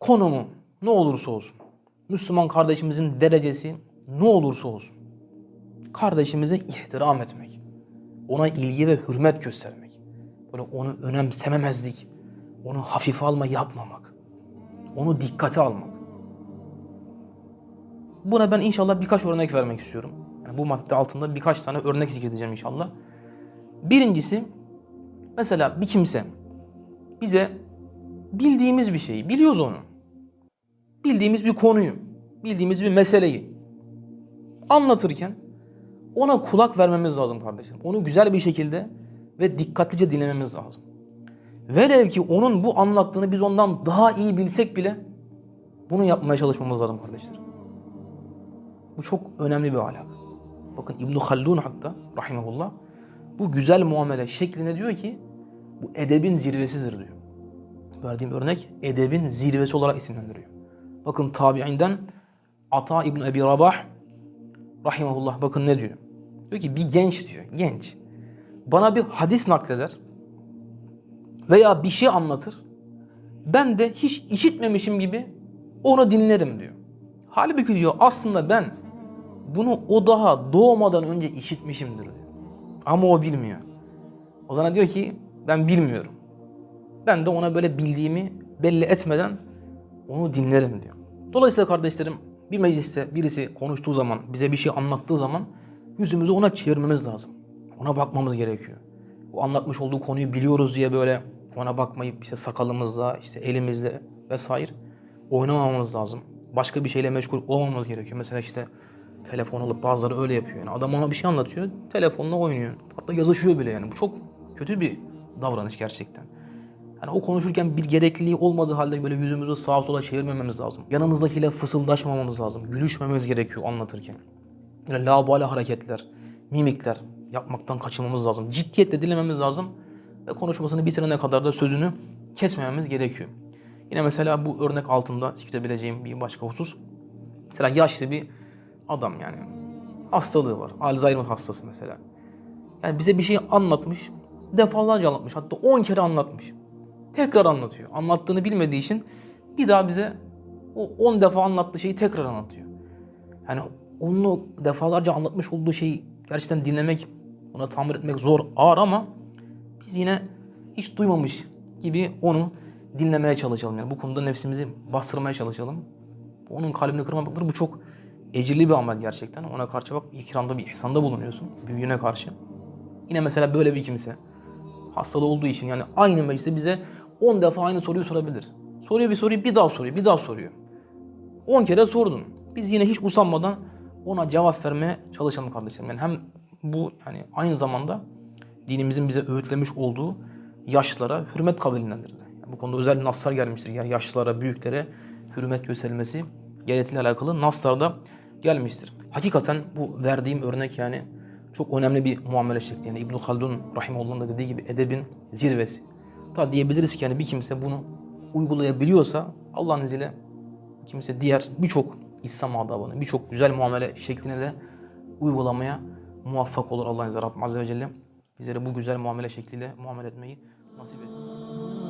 konumu ne olursa olsun, Müslüman kardeşimizin derecesi ne olursa olsun, kardeşimize ihtiram etmek, ona ilgi ve hürmet göstermek, böyle onu önemsememezlik, onu hafife alma yapmamak, onu dikkate almak. Buna ben inşallah birkaç örnek vermek istiyorum. Yani bu madde altında birkaç tane örnek zikredeceğim inşallah. Birincisi, mesela bir kimse bize bildiğimiz bir şeyi, biliyoruz onu. Bildiğimiz bir konuyu, bildiğimiz bir meseleyi anlatırken ona kulak vermemiz lazım kardeşim. Onu güzel bir şekilde ve dikkatlice dinlememiz lazım. Velev ki onun bu anlattığını biz ondan daha iyi bilsek bile bunu yapmaya çalışmamız lazım kardeşlerim. Bu çok önemli bir ahlak. Bakın İbn Haldun hatta rahimehullah bu güzel muamele şekline diyor ki bu edebin zirvesidir diyor. Verdiğim örnek edebin zirvesi olarak isimlendiriyor. Bakın tabiinden Ata İbn Ebi Rabah rahimehullah bakın ne diyor? Diyor ki bir genç diyor, genç. Bana bir hadis nakleder veya bir şey anlatır. Ben de hiç işitmemişim gibi onu dinlerim diyor. Halbuki diyor aslında ben bunu o daha doğmadan önce işitmişimdir diyor. Ama o bilmiyor. O zaman diyor ki ben bilmiyorum. Ben de ona böyle bildiğimi belli etmeden onu dinlerim diyor. Dolayısıyla kardeşlerim bir mecliste birisi konuştuğu zaman, bize bir şey anlattığı zaman yüzümüzü ona çevirmemiz lazım. Ona bakmamız gerekiyor. O anlatmış olduğu konuyu biliyoruz diye böyle ona bakmayıp işte sakalımızla, işte elimizle vesaire oynamamamız lazım. Başka bir şeyle meşgul olmamamız gerekiyor. Mesela işte telefon alıp bazıları öyle yapıyor. Yani adam ona bir şey anlatıyor, telefonla oynuyor. Hatta yazışıyor bile yani. Bu çok kötü bir davranış gerçekten. Yani o konuşurken bir gerekliliği olmadığı halde böyle yüzümüzü sağa sola çevirmememiz lazım. Yanımızdakiyle fısıldaşmamamız lazım. Gülüşmememiz gerekiyor anlatırken. Yani labale hareketler, mimikler yapmaktan kaçınmamız lazım. Ciddiyetle dinlememiz lazım. Ve konuşmasını bitirene kadar da sözünü kesmememiz gerekiyor. Yine mesela bu örnek altında zikredebileceğim bir başka husus. Mesela yaşlı bir adam yani. Hastalığı var. Alzheimer hastası mesela. Yani bize bir şey anlatmış. Defalarca anlatmış. Hatta 10 kere anlatmış. Tekrar anlatıyor. Anlattığını bilmediği için bir daha bize o 10 defa anlattığı şeyi tekrar anlatıyor. Yani onu defalarca anlatmış olduğu şeyi gerçekten dinlemek, ona tahammül etmek zor, ağır ama biz yine hiç duymamış gibi onu dinlemeye çalışalım. Yani bu konuda nefsimizi bastırmaya çalışalım. Onun kalbini kırmamaktır. Bu çok ecirli bir amel gerçekten. Ona karşı bak ikramda bir ihsanda bulunuyorsun. Büyüğüne karşı. Yine mesela böyle bir kimse hastalığı olduğu için yani aynı mecliste bize 10 defa aynı soruyu sorabilir. Soruyor bir soruyu bir daha soruyor, bir daha soruyor. 10 kere sordun. Biz yine hiç usanmadan ona cevap vermeye çalışalım kardeşlerim. Yani hem bu yani aynı zamanda dinimizin bize öğütlemiş olduğu yaşlılara hürmet kabilindendir. Yani bu konuda özel naslar gelmiştir. Yani yaşlılara, büyüklere hürmet gösterilmesi gerektiğiyle alakalı naslar da gelmiştir. Hakikaten bu verdiğim örnek yani çok önemli bir muamele şekli. Yani İbn Haldun rahimehullah'ın da dediği gibi edebin zirvesi. Ta diyebiliriz ki yani bir kimse bunu uygulayabiliyorsa Allah'ın izniyle kimse diğer birçok İslam adabını, birçok güzel muamele şeklini de uygulamaya muvaffak olur Allah'ın izniyle. Rabbim Azze ve Celle bizlere bu güzel muamele şekliyle muamele etmeyi nasip etsin.